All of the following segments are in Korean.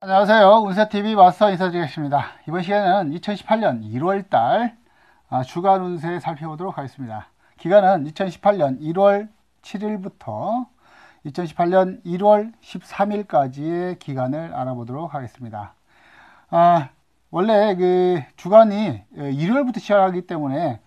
안녕하세요. 운세TV 마스터 인사드리겠습니다. 이번 시간에는 2018년 1월달 아, 주간 운세 살펴보도록 하겠습니다. 기간은 2018년 1월 7일부터 2018년 1월 13일까지의 기간을 알아보도록 하겠습니다. 아, 원래 그 주간이 일요일부터 시작하기 때문에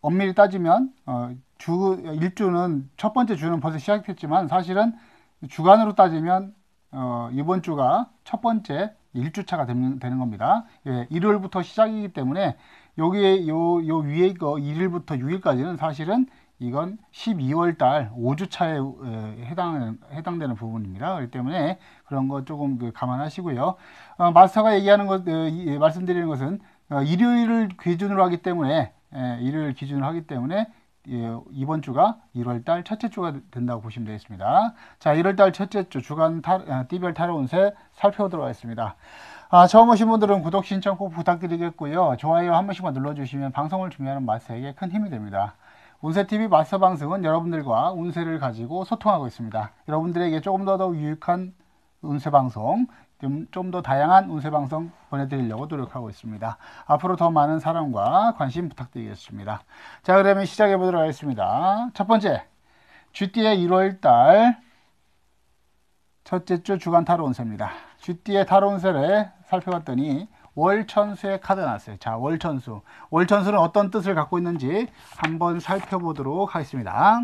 엄밀히 따지면 어, 주 일주는 첫 번째 주는 벌써 시작했지만 사실은 주간으로 따지면 어, 이번 주가 첫 번째 일주차가 되는, 되는 겁니다. 예, 일요일부터 시작이기 때문에 여기에 요, 요 위에 이거 1일부터 6일까지는 사실은 이건 12월 달 5주차에 어, 해당, 해당되는 부분입니다. 그렇기 때문에 그런 거 조금 그 감안하시고요. 어, 마스터가 얘기하는 것, 어, 이, 말씀드리는 것은 어, 일요일을 기준으로 하기 때문에 예, 일요일 기준으로 하기 때문에 예, 이번 주가 1월 달 첫째 주가 된다고 보시면 되겠습니다. 자, 1월 달 첫째 주 주간 타, 아, 띠별 타로 운세 살펴보도록 하겠습니다. 아, 처음 오신 분들은 구독 신청 꼭 부탁드리겠고요. 좋아요 한 번씩만 눌러주시면 방송을 준비하는 마스터에게 큰 힘이 됩니다. 운세TV 마스터 방송은 여러분들과 운세를 가지고 소통하고 있습니다. 여러분들에게 조금 더, 더 유익한 운세 방송, 좀 더 다양한 운세 방송 보내드리려고 노력하고 있습니다. 앞으로 더 많은 사랑과 관심 부탁드리겠습니다. 자, 그러면 시작해 보도록 하겠습니다. 첫 번째, 쥐띠의 1월달 첫째 주 주간 타로 운세입니다. 쥐띠의 타로 운세를 살펴봤더니 월천수의 카드 나왔어요. 자, 월천수. 월천수는 어떤 뜻을 갖고 있는지 한번 살펴보도록 하겠습니다.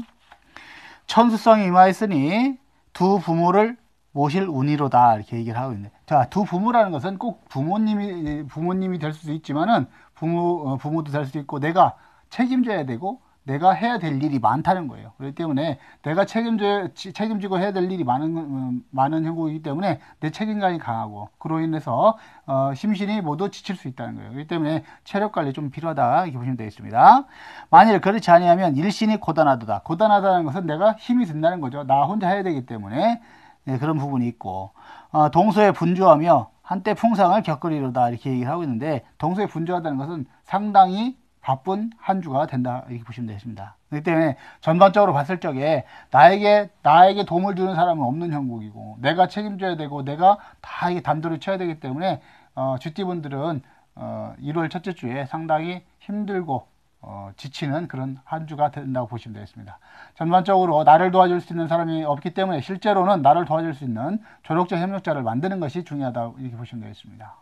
천수성이 임하였으니 두 부모를 모실 운이로다 이렇게 얘기를 하고 있네. 자, 두 부모라는 것은 꼭 부모님이 부모님이 될 수도 있지만은 부모 어, 부모도 될 수도 있고 내가 책임져야 되고 내가 해야 될 일이 많다는 거예요. 그렇기 때문에 내가 책임져 책임지고 해야 될 일이 많은 음, 많은 형국이기 때문에 내 책임감이 강하고 그로 인해서 어, 심신이 모두 지칠 수 있다는 거예요. 그렇기 때문에 체력 관리 좀 필요하다 이렇게 보시면 되겠습니다. 만일 그렇지 아니하면 일신이 고단하다. 고단하다는 것은 내가 힘이 든다는 거죠. 나 혼자 해야 되기 때문에 네, 그런 부분이 있고 어, 동서에 분주하며 한때 풍상을 겪으리로다 이렇게 얘기를 하고 있는데 동서에 분주하다는 것은 상당히 바쁜 한 주가 된다 이렇게 보시면 되겠습니다. 그렇기 때문에 전반적으로 봤을 적에 나에게 나에게 도움을 주는 사람은 없는 형국이고 내가 책임져야 되고 내가 다 이게 단도를 쳐야 되기 때문에 어, 주띠분들은 어, 1월 첫째 주에 상당히 힘들고 어, 지치는 그런 한 주가 된다고 보시면 되겠습니다. 전반적으로 나를 도와줄 수 있는 사람이 없기 때문에 실제로는 나를 도와줄 수 있는 조력자 협력자를 만드는 것이 중요하다 이렇게 보시면 되겠습니다.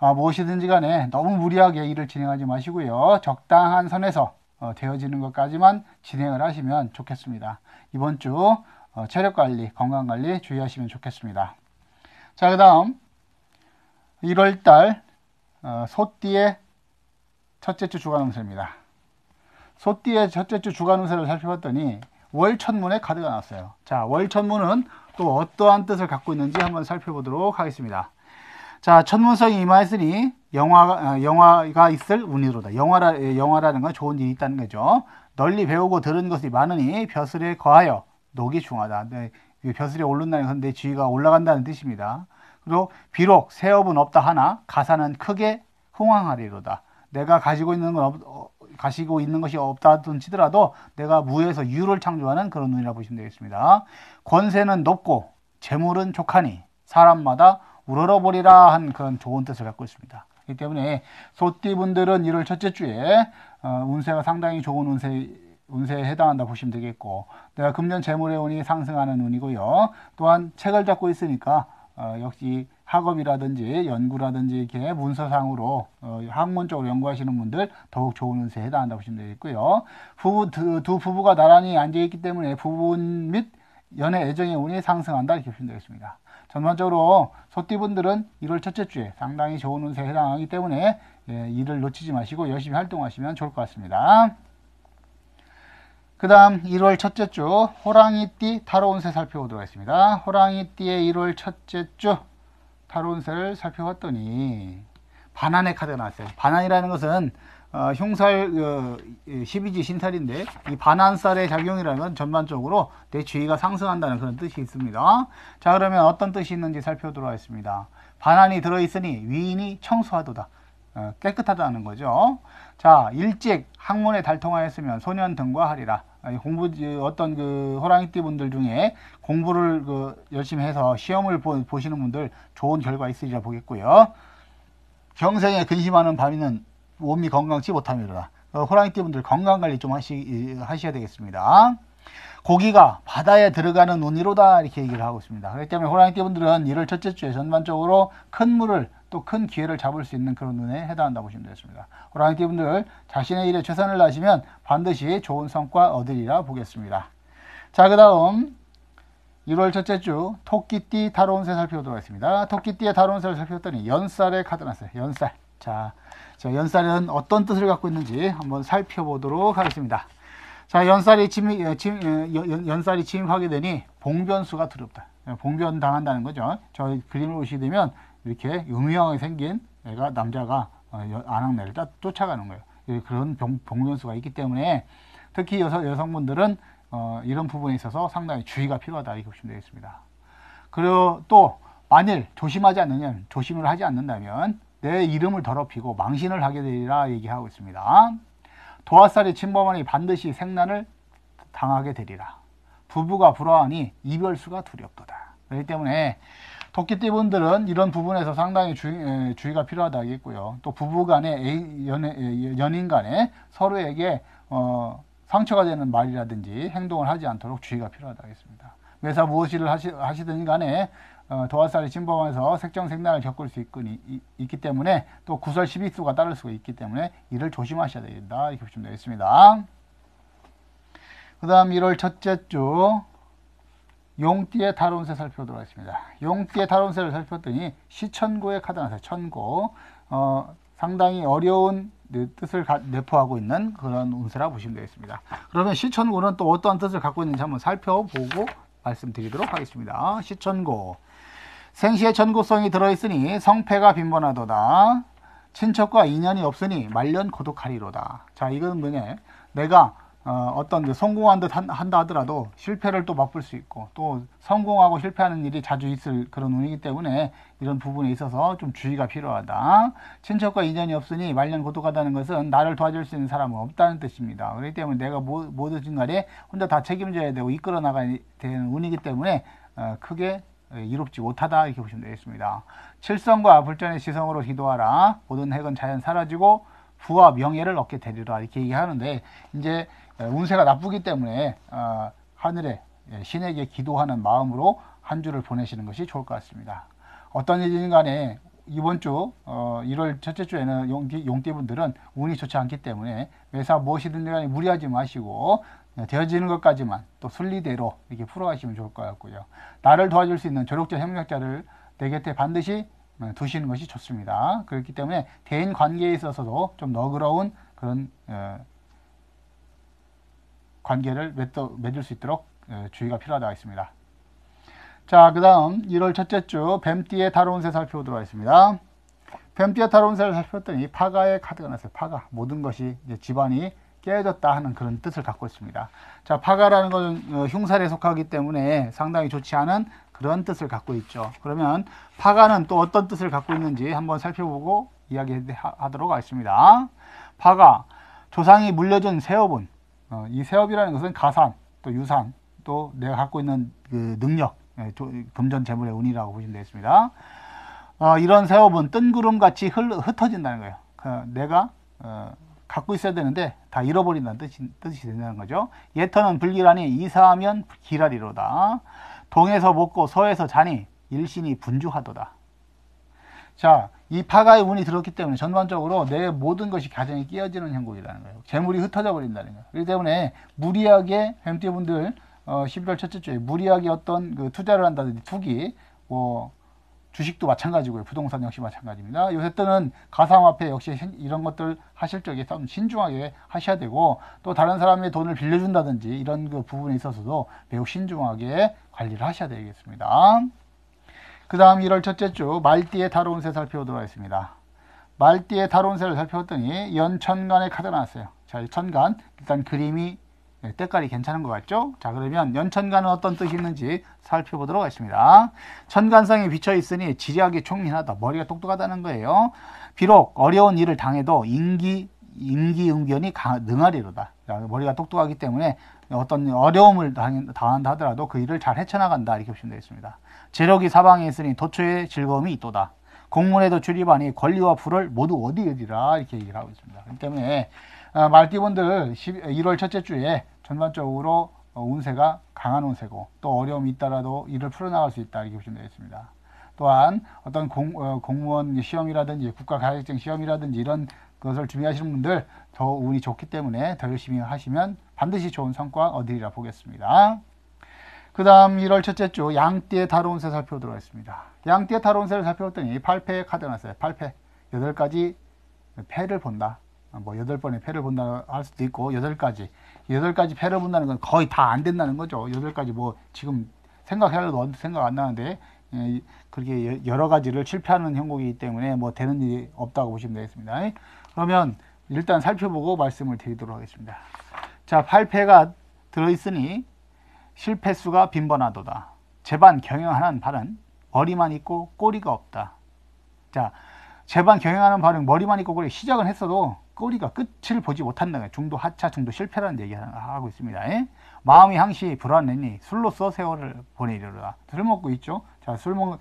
아, 무엇이든지 간에 너무 무리하게 일을 진행하지 마시고요. 적당한 선에서 어, 되어지는 것까지만 진행을 하시면 좋겠습니다. 이번 주 어, 체력 관리, 건강 관리 주의하시면 좋겠습니다. 자, 그 다음 1월달 어, 소띠의 첫째 주 주간 운세입니다. 소띠의 첫째 주 주간 운세를 살펴봤더니 월천문의 카드가 나왔어요. 자, 월천문은 또 어떠한 뜻을 갖고 있는지 한번 살펴보도록 하겠습니다. 자, 천문성이 임하였으니 영화, 어, 영화가 있을 운이로다. 영화라, 영화라는 건 좋은 일이 있다는 거죠. 널리 배우고 들은 것이 많으니 벼슬에 거하여 녹이 중하다. 네, 벼슬에 오른다는 것은 내 지위가 올라간다는 뜻입니다. 그리고 비록 세업은 없다 하나 가사는 크게 흥황하리로다. 내가 가지고 있는 건 없, 어, 가시고 있는 것이 없다든 치더라도 내가 무에서 유를 창조하는 그런 눈이라 보시면 되겠습니다. 권세는 높고 재물은 족하니 사람마다 우러러버리라 한 그런 좋은 뜻을 갖고 있습니다. 그렇기 때문에 소띠분들은 1월 첫째 주에 어, 운세가 상당히 좋은 운세 운세에 해당한다 보시면 되겠고 내가 금년 재물의 운이 상승하는 운이고요. 또한 책을 잡고 있으니까 어, 역시 학업이라든지 연구라든지 이렇게 문서상으로 어, 학문적으로 연구하시는 분들 더욱 좋은 운세에 해당한다 보시면 되겠고요. 부부 두, 두 부부가 나란히 앉아 있기 때문에 부부 및 연애 애정의 운이 상승한다 이렇게 보시면 되겠습니다. 전반적으로 소띠분들은 1월 첫째 주에 상당히 좋은 운세에 해당하기 때문에 예, 일을 놓치지 마시고 열심히 활동하시면 좋을 것 같습니다. 그 다음 1월 첫째 주 호랑이띠 타로 운세 살펴보도록 하겠습니다. 호랑이띠의 1월 첫째 주 운세를 살펴봤더니 반환의 카드가 나왔어요. 반환이라는 것은 어, 흉살 어, 12지 신살인데 이 반환살의 작용이라는 건 전반적으로 내 주의가 상승한다는 그런 뜻이 있습니다. 자 그러면 어떤 뜻이 있는지 살펴보도록 하겠습니다. 반환이 들어있으니 위인이 청소하도다. 어, 깨끗하다는 거죠. 자 일찍 학문에 달통하였으면 소년 등과 하리라. 공부 어떤 그 호랑이띠 분들 중에 공부를 그 열심히 해서 시험을 보, 시는 분들 좋은 결과 있으리라 보겠고요. 경생에 근심하는 밤이는 몸이 건강치 못함이로다. 어, 호랑이띠 분들 건강 관리 좀 하시, 하셔야 되겠습니다. 고기가 바다에 들어가는 운이로다 이렇게 얘기를 하고 있습니다. 그렇기 때문에 호랑이띠 분들은 1월 첫째 주에 전반적으로 큰 물을 또 큰 기회를 잡을 수 있는 그런 운에 해당한다 보시면 되겠습니다. 호랑이띠 분들 자신의 일에 최선을 다하시면 반드시 좋은 성과 얻으리라 보겠습니다. 자, 그 다음 1월 첫째 주 토끼띠 다로운새 살펴보도록 하겠습니다. 토끼띠의 다로운새를 살펴봤더니 연살의 카드 나왔어요. 연살. 자, 자, 연살은 어떤 뜻을 갖고 있는지 한번 살펴보도록 하겠습니다. 자, 연살이 침입, 어, 침, 어, 연살이 침입하게 되니 봉변수가 두렵다. 봉변 당한다는 거죠. 저 그림을 보시게 되면 이렇게 음흉하게 생긴 애가 남자가 어, 아낙네를 쫓아가는 거예요. 그런 봉변수가 있기 때문에 특히 여성, 여성분들은 어, 이런 부분에 있어서 상당히 주의가 필요하다 이렇게 보시면 되겠습니다. 그리고 또 만일 조심하지 않느냐면 조심을 하지 않는다면 내 이름을 더럽히고 망신을 하게 되리라 얘기하고 있습니다. 도화살이 침범하니 반드시 생난을 당하게 되리라. 부부가 불화하니 이별수가 두렵도다. 그렇기 때문에 토끼띠 분들은 이런 부분에서 상당히 주의, 주의가 필요하다 하겠고요. 또 부부 간에 연, 연인 간에 서로에게 어, 상처가 되는 말이라든지 행동을 하지 않도록 주의가 필요하다 하겠습니다. 매사 무엇을 하시, 하시든 간에 어, 도화살이 침범해서 색정색난을 겪을 수 있기, 있기 때문에 또 구설 시비수가 따를 수가 있기 때문에 이를 조심하셔야 된다 이렇게 보시면 되겠습니다. 그 다음 1월 첫째 주 용띠의 다론새 살펴보도록 하겠습니다. 용띠의 다론새를 살펴봤더니 시천고의 카드 나왔어요. 천고 어, 상당히 어려운 뜻을 내포하고 있는 그런 운세라 보시면 되겠습니다. 그러면 시천고는 또 어떠한 뜻을 갖고 있는지 한번 살펴보고 말씀드리도록 하겠습니다. 시천고 생시의 전고성이 들어있으니 성패가 빈번하도다. 친척과 인연이 없으니 말년 고독하리로다. 자, 이건 뭐냐? 내가 어, 떤 성공한 듯 한다 하더라도 실패를 또 맛볼 수 있고 또 성공하고 실패하는 일이 자주 있을 그런 운이기 때문에 이런 부분에 있어서 좀 주의가 필요하다. 친척과 인연이 없으니 말년 고독하다는 것은 나를 도와줄 수 있는 사람은 없다는 뜻입니다. 그렇기 때문에 내가 모든 간에 혼자 다 책임져야 되고 이끌어 나가야 되는 운이기 때문에 어, 크게 예, 이롭지 못하다 이렇게 보시면 되겠습니다. 칠성과 불전의 시성으로 기도하라. 모든 핵은 자연 사라지고 부와 명예를 얻게 되리라 이렇게 얘기하는데 이제 예, 운세가 나쁘기 때문에 어, 하늘에 예, 신에게 기도하는 마음으로 한 주를 보내시는 것이 좋을 것 같습니다. 어떤 일이든 간에 이번 주 어, 1월 첫째 주에는 용띠, 용띠분들은 운이 좋지 않기 때문에 매사 무엇이든 간에 무리하지 마시고 네, 되어지는 것까지만 또 순리대로 이렇게 풀어가시면 좋을 것 같고요. 나를 도와줄 수 있는 조력자, 협력자를 내 곁에 반드시 어, 두시는 것이 좋습니다. 그렇기 때문에 대인 관계에 있어서도 좀 너그러운 그런 어, 관계를 맺을 수 있도록 어, 주의가 필요하다 했습니다. 자, 그 다음 1월 첫째 주 뱀띠의 다로운 새 살펴보도록 하겠습니다. 뱀띠의 다로운 새를 살펴봤더니 파가의 카드가 나왔어요. 파가. 모든 것이 집안이 깨졌다 하는 그런 뜻을 갖고 있습니다. 자, 파가라는 것은 어, 흉살에 속하기 때문에 상당히 좋지 않은 그런 뜻을 갖고 있죠. 그러면 파가는 또 어떤 뜻을 갖고 있는지 한번 살펴보고 이야기하도록 하겠습니다. 파가 조상이 물려준 세업은 어, 이 세업이라는 것은 가산 또 유산 또 내가 갖고 있는 그 능력 예, 금전 재물의 운이라고 보시면 되겠습니다. 어, 이런 세업은 뜬구름 같이 흩어진다는 거예요. 그 내가 어, 갖고 있어야 되는데 다 잃어버린다는 뜻이, 뜻이 된다는 거죠. 예터는 불길하니 이사하면 기라리로다. 동에서 먹고 서에서 자니 일신이 분주하도다. 자, 이 파가의 운이 들었기 때문에 전반적으로 내 모든 것이 가정에 끼어지는 형국이라는 거예요. 재물이 흩어져 버린다는 거예요. 그렇기 때문에 무리하게 뱀띠분들 어, 11월 첫째 주에 무리하게 어떤 그 투자를 한다든지 투기, 뭐 주식도 마찬가지고요. 부동산 역시 마찬가지입니다. 요새 때는 가상화폐 역시 이런 것들 하실 적에 좀 신중하게 하셔야 되고 또 다른 사람의 돈을 빌려준다든지 이런 그 부분에 있어서도 매우 신중하게 관리를 하셔야 되겠습니다. 그 다음 1월 첫째 주 말띠의 다로운 새 살펴보도록 하겠습니다. 말띠의 다로운 새를 살펴봤더니 연천간의 카드 나왔어요. 자, 천간 일단 그림이 네, 때깔이 괜찮은 것 같죠? 자 그러면 연천간은 어떤 뜻이 있는지 살펴보도록 하겠습니다. 천간상에 비쳐 있으니 지리하게 총민하다. 머리가 똑똑하다는 거예요. 비록 어려운 일을 당해도 인기, 인기응변이 능하리로다. 자, 머리가 똑똑하기 때문에 어떤 어려움을 당한다 하더라도 그 일을 잘 헤쳐나간다 이렇게 보시면 되겠습니다. 재력이 사방에 있으니 도처에 즐거움이 있도다. 공문에도 출입하니 권리와 부를 모두 어디 어디라 이렇게 얘기를 하고 있습니다. 그렇기 때문에 어, 말띠분들 1월 첫째 주에 전반적으로 어, 운세가 강한 운세고 또 어려움이 있다라도 일을 풀어나갈 수 있다 이렇게 보시면 되겠습니다. 또한 어떤 공, 어, 공무원 시험이라든지 국가 자격증 시험이라든지 이런 것을 준비하시는 분들 더 운이 좋기 때문에 더 열심히 하시면 반드시 좋은 성과 얻으리라 보겠습니다. 그 다음 1월 첫째 주 양띠의 다로운세 살펴보도록 하겠습니다. 양띠의 다로운세를 살펴봤더니 8패의 카드 나왔어요. 8패. 8가지 패를 본다. 뭐 8번의 패를 본다 할 수도 있고 8가지. 8가지 패를 본다는 건 거의 다 안 된다는 거죠. 8가지 뭐 지금 생각해도 생각 안 나는데 예, 그렇게 여러 가지를 실패하는 형국이기 때문에 뭐 되는 일이 없다고 보시면 되겠습니다. 그러면 일단 살펴보고 말씀을 드리도록 하겠습니다. 자, 8패가 들어있으니 실패수가 빈번하도다. 재반 경영하는 발은 머리만 있고 꼬리가 없다. 자, 재반 경영하는 발은 머리만 있고 꼬리 시작은 했어도 꼬리가 끝을 보지 거예요. 중도 하차 중도 실패라는 얘기를 하고 있습니다. 에? 마음이 항시 불안해니 술로써 세월을 보내리로다. 술 먹고 있죠. 자, 술 먹,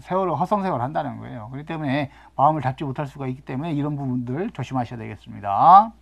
세월을 허송세월 한다는 거예요. 그렇기 때문에 마음을 잡지 못할 수가 있기 때문에 이런 부분들 조심하셔야 되겠습니다.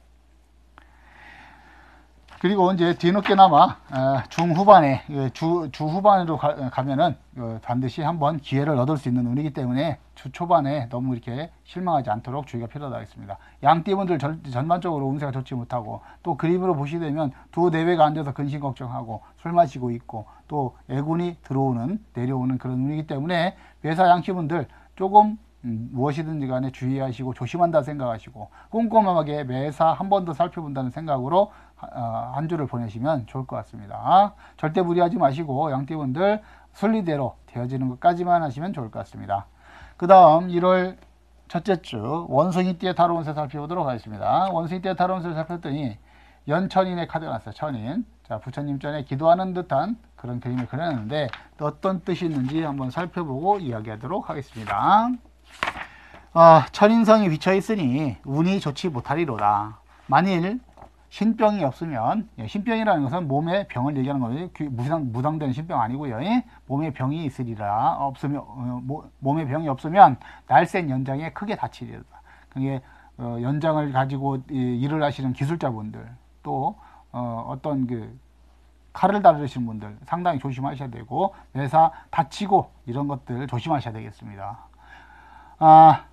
그리고 이제 뒤늦게나마 어, 중후반에 그 주, 주후반으로 가, 면은 어, 반드시 한번 기회를 얻을 수 있는 운이기 때문에 주 초반에 너무 이렇게 실망하지 않도록 주의가 필요하겠습니다. 양띠분들 전반적으로 운세가 좋지 못하고 또 그림으로 보시게 되면 두 내외가 앉아서 근심 걱정하고 술 마시고 있고 또 애군이 들어오는 내려오는 그런 운이기 때문에 매사 양띠분들 조금 음, 무엇이든지 간에 주의하시고 조심한다 생각하시고 꼼꼼하게 매사 한 번 더 살펴본다는 생각으로 어, 한 주를 보내시면 좋을 것 같습니다. 절대 무리하지 마시고 양띠분들 순리대로 되어지는 것까지만 하시면 좋을 것 같습니다. 그 다음 1월 첫째 주 원숭이 띠의 타로 운세 살펴보도록 하겠습니다. 원숭이 띠의 타로 운세를 살펴봤더니 연천인의 카드가 났어요. 천인. 자, 부처님 전에 기도하는 듯한 그런 그림을 그렸는데 어떤 뜻이 있는지 한번 살펴보고 이야기하도록 하겠습니다. 아, 천인성이 비쳐 있으니 운이 좋지 못하리로다. 만일 신병이 없으면 예, 신병이라는 것은 몸에 병을 얘기하는 거예요. 무상, 무당된 신병 아니고요. 예? 몸에 병이 있으리라 없으면 어, 몸에 병이 없으면 날쌘 연장에 크게 다치리라. 그게 어, 연장을 가지고 일을 하시는 기술자분들 또 어, 어떤 그 칼을 다루시는 분들 상당히 조심하셔야 되고 매사 다치고 이런 것들 조심하셔야 되겠습니다. 아,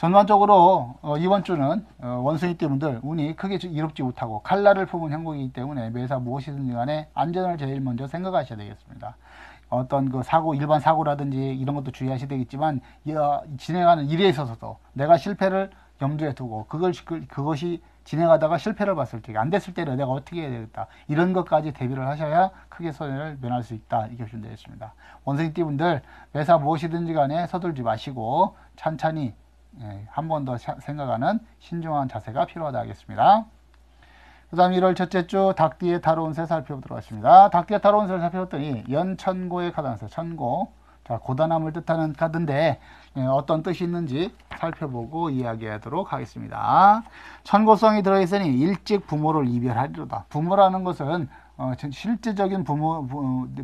전반적으로 어, 이번 주는 어, 원숭이 띠분들 운이 크게 이롭지 못하고 칼날을 품은 형국이기 때문에 매사 무엇이든지 간에 안전을 제일 먼저 생각하셔야 되겠습니다. 어떤 그 사고 일반 사고라든지 이런 것도 주의하셔야 되겠지만 어, 진행하는 일에 있어서도 내가 실패를 염두에 두고 그걸 그, 그것이 진행하다가 실패를 봤을 때 안 됐을 때는 내가 어떻게 해야 되겠다 이런 것까지 대비를 하셔야 크게 손해를 면할 수 있다 이렇게 보시면 되겠습니다. 원숭이 띠분들 매사 무엇이든지 간에 서둘지 마시고 찬찬히 예, 한 번 더 생각하는 신중한 자세가 필요하다 하겠습니다. 그 다음 1월 첫째 주 닭띠의 타로운세 살펴보도록 하겠습니다. 닭띠의 타로운세를 살펴봤더니 연천고의 카드 나왔어요. 천고. 자, 고단함을 뜻하는 카드인데 예, 어떤 뜻이 있는지 살펴보고 이야기하도록 하겠습니다. 천고성이 들어있으니 일찍 부모를 이별하리로다. 부모라는 것은 어, 실제적인 부모,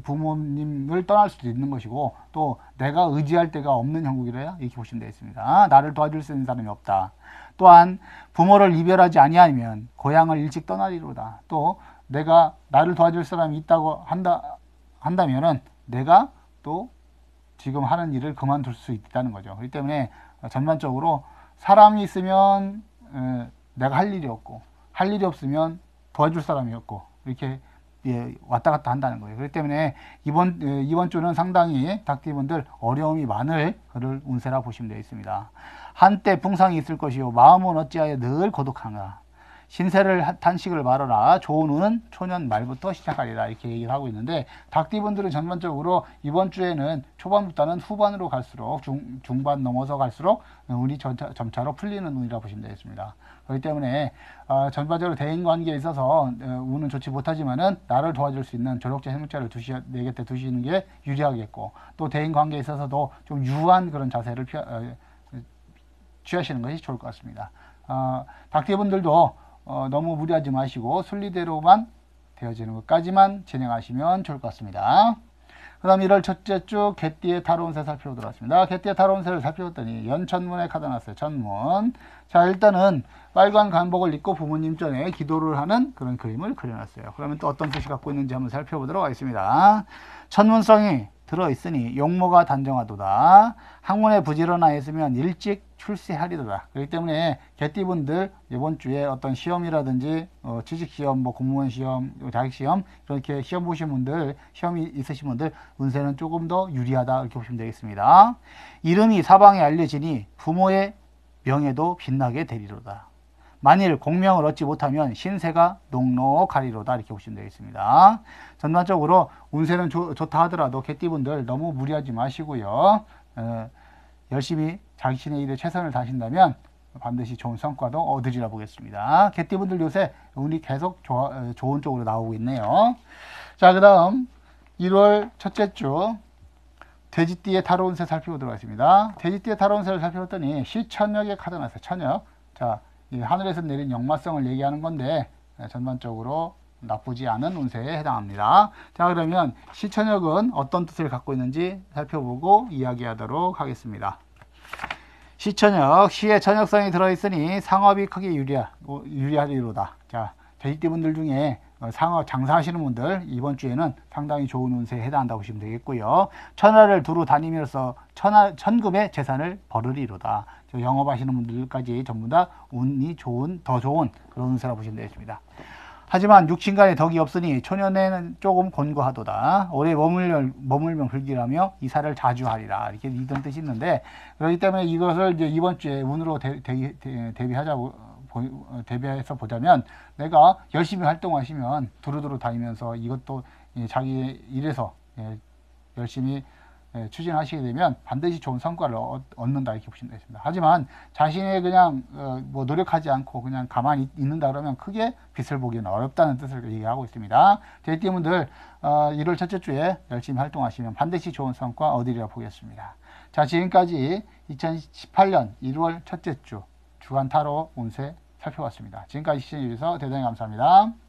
부모님을 떠날 수도 있는 것이고 또 내가 의지할 데가 없는 형국이라 이렇게 보시면 되겠습니다. 나를 도와줄 수 있는 사람이 없다. 또한 부모를 이별하지 아니하면 고향을 일찍 떠나리로다. 또 내가 나를 도와줄 사람이 있다고 한다 한다면은 내가 또 지금 하는 일을 그만둘 수 있다는 거죠. 그렇기 때문에 전반적으로 사람이 있으면 어, 내가 할 일이 없고 할 일이 없으면 도와줄 사람이 없고 이렇게 예, 왔다 갔다 한다는 거예요. 그렇기 때문에 이번 예, 이번 주는 상당히 닭띠분들 어려움이 많을 그를 운세라 보시면 되겠습니다. 한때 풍상이 있을 것이요 마음은 어찌하여 늘 고독한가. 신세를 탄식을 말하라 좋은 운은 초년 말부터 시작하리라 이렇게 얘기를 하고 있는데 닭띠분들은 전반적으로 이번 주에는 초반부터는 후반으로 갈수록 중, 중반 넘어서 갈수록 운이 점차, 점차로 풀리는 운이라 보시면 되겠습니다. 그렇기 때문에 어, 전반적으로 대인관계에 있어서 어, 운은 좋지 못하지만은 나를 도와줄 수 있는 조력자 행복자를 두시 내 곁에 두시는 게 유리하겠고 또 대인관계에 있어서도 좀 유한 그런 자세를 피하, 어, 취하시는 것이 좋을 것 같습니다. 어, 닭띠분들도 어, 너무 무리하지 마시고 순리대로만 되어지는 것까지만 진행하시면 좋을 것 같습니다. 그 다음 1월 첫째 주 개띠의 타로운세 살펴보도록 하겠습니다. 개띠의 타로운세를 살펴봤더니 연천문에 카드 났어요. 천문. 자 일단은 빨간 간복을 입고 부모님 전에 기도를 하는 그런 그림을 그려놨어요. 그러면 또 어떤 뜻이 갖고 있는지 한번 살펴보도록 하겠습니다. 천문성이 들어있으니 용모가 단정하도다. 학문에 부지런하였으면 일찍 출세하리도다. 그렇기 때문에 개띠분들 이번 주에 어떤 시험이라든지 어, 취직시험, 뭐 공무원 시험, 자격시험 이렇게 시험 보신 분들, 시험이 있으신 분들 운세는 조금 더 유리하다 이렇게 보시면 되겠습니다. 이름이 사방에 알려지니 부모의 명예도 빛나게 되리로다. 만일 공명을 얻지 못하면 신세가 녹록하리로다 이렇게 보시면 되겠습니다. 전반적으로 운세는 좋, 다 하더라도 개띠분들 너무 무리하지 마시고요. 어, 열심히 자신의 일에 최선을 다하신다면 반드시 좋은 성과도 얻으리라 보겠습니다. 개띠분들 요새 운이 계속 좋아, 어, 좋은 쪽으로 나오고 있네요. 자, 그 다음 1월 첫째 주 돼지띠의 타로 운세 살펴보도록 하겠습니다. 돼지띠의 타로 운세를 살펴봤더니 시천역의 카드 나왔어요. 천역. 자, 하늘에서 내린 역마성을 얘기하는 건데 전반적으로 나쁘지 않은 운세에 해당합니다. 자 그러면 시천역은 어떤 뜻을 갖고 있는지 살펴보고 이야기하도록 하겠습니다. 시천역, 시의 천역성이 들어있으니 상업이 크게 유리하, 유리하리로다. 자, 돼지띠분들 중에 상업 장사하시는 분들 이번 주에는 상당히 좋은 운세에 해당한다고 보시면 되겠고요. 천하를 두루 다니면서 천하, 천금의 재산을 벌으리로다. 영업하시는 분들까지 전부 다 운이 좋은, 더 좋은 그런 운세라고 보시면 되겠습니다. 하지만 육신간에 덕이 없으니 초년에는 조금 곤고하도다. 오래 머물면, 머물면 불길하며 이사를 자주 하리라. 이렇게 이런 뜻이 있는데, 그렇기 때문에 이것을 이제 이번 주에 운으로 대, 대, 대, 대비하자고, 대비해서 보자면, 내가 열심히 활동하시면 두루두루 다니면서 이것도 자기 일에서 예, 열심히 예, 추진하시게 되면 반드시 좋은 성과를 얻는다 이렇게 보시면 되겠습니다. 하지만 자신의 그냥 어, 뭐 노력하지 않고 그냥 가만히 있는다 그러면 크게 빛을 보기는 어렵다는 뜻을 얘기하고 있습니다. 어, 1월 첫째 주에 열심히 활동하시면 반드시 좋은 성과 얻으리라 보겠습니다. 자 지금까지 2018년 1월 첫째 주 주간 타로 운세 살펴봤습니다. 지금까지 시청해 주셔서 대단히 감사합니다.